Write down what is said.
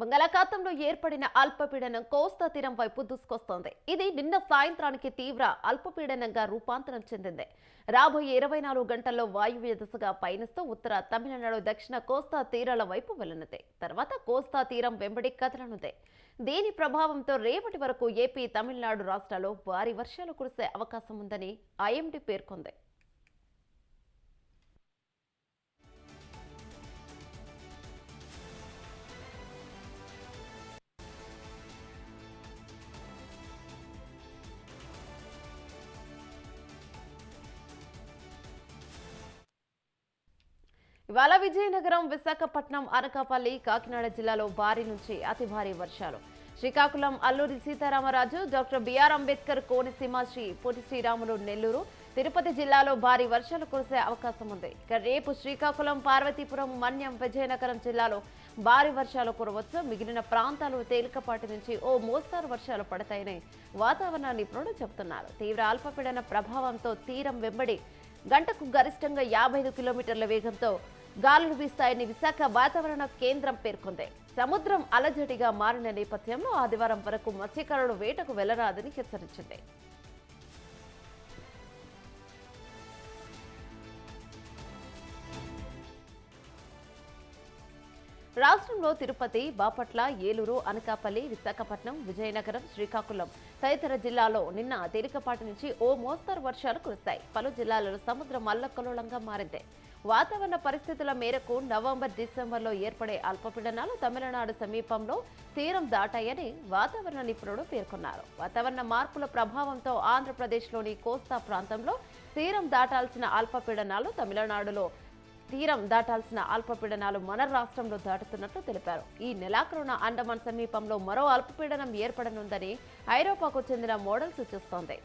బంగాళాఖాతంలో ఏర్పడిన అల్పపీడనం కోస్తా తీరం వైపు దూసుకొస్తోంది. ఇది నిన్న సాయంత్రానికి తీవ్ర అల్పపీడనంగా రూపాంతరం చెందింది. రాబోయే ఇరవై నాలుగు గంటల్లో వాయువ్య దిశగా పయనిస్తూ ఉత్తర తమిళనాడు దక్షిణ కోస్తా తీరాల వైపు వెళ్ళనుంది తర్వాత కోస్తా తీరం వెంబడి కదలనుంది. దీని ప్రభావంతో రేపటి వరకు ఏపీ తమిళనాడు రాష్ట్రాల్లో భారీ వర్షాలు కురిసే అవకాశం ఉందని ఐఎండీ పేర్కొంది. ఇవాళ విజయనగరం విశాఖపట్నం అనకాపల్లి కాకినాడ జిల్లాలో భారీ నుంచి అతి భారీ వర్షాలు. శ్రీకాకుళం అల్లూరి సీతారామరాజు డాక్టర్ బిఆర్ అంబేద్కర్ కోనసీమ శ్రీ పొట్టి శ్రీరాములు నెల్లూరు తిరుపతి జిల్లాలో భారీ వర్షాలు కురిసే అవకాశం ఉంది. ఇక రేపు శ్రీకాకుళం పార్వతీపురం మన్యం విజయనగరం జిల్లాలో భారీ వర్షాలు కురవచ్చు. మిగిలిన ప్రాంతాలు తేలికపాటి నుంచి ఓ మోస్తారు వర్షాలు పడతాయని వాతావరణ నిపుణులు చెబుతున్నారు. తీవ్ర అల్పపీడన ప్రభావంతో తీరం వెంబడి గంటకు గరిష్టంగా యాభై ఐదు కిలోమీటర్ల వేగంతో గాలులు వీస్తాయని విశాఖ వాతావరణ కేంద్రం పేర్కొంది. సముద్రం అలజడిగా మారిన నేపథ్యంలో ఆదివారం వరకు మత్స్యకారులు వేటకు వెళ్ళరాదని హెచ్చరించింది. రాష్ట్రంలో తిరుపతి బాపట్ల ఏలూరు అనకాపల్లి విశాఖపట్నం విజయనగరం శ్రీకాకుళం తదితర జిల్లాలో నిన్న తేలికపాటి నుంచి ఓ మోస్తరు వర్షాలు కురిశాయి. పలు జిల్లాలలో సముద్రం అల్లకల్లోలంగా మారింది. వాతావరణ పరిస్థితుల మేరకు నవంబర్ డిసెంబర్లో ఏర్పడే అల్పపీడనాలు తమిళనాడు సమీపంలో తీరం దాటాయని వాతావరణ నిపుణుడు పేర్కొన్నారు. వాతావరణ మార్పుల ప్రభావంతో ఆంధ్రప్రదేశ్లోని కోస్తా ప్రాంతంలో తీరం దాటాల్సిన అల్పపీడనాలు తమిళనాడులో తీరం దాటాల్సిన అల్పపీడనాలు మన రాష్ట్రంలో దాటుతున్నట్లు తెలిపారు. ఈ నెలాఖరున అండమాన్ సమీపంలో మరో అల్పపీడనం ఏర్పడనుందని ఐరోపాకు చెందిన మోడల్ సూచిస్తోంది.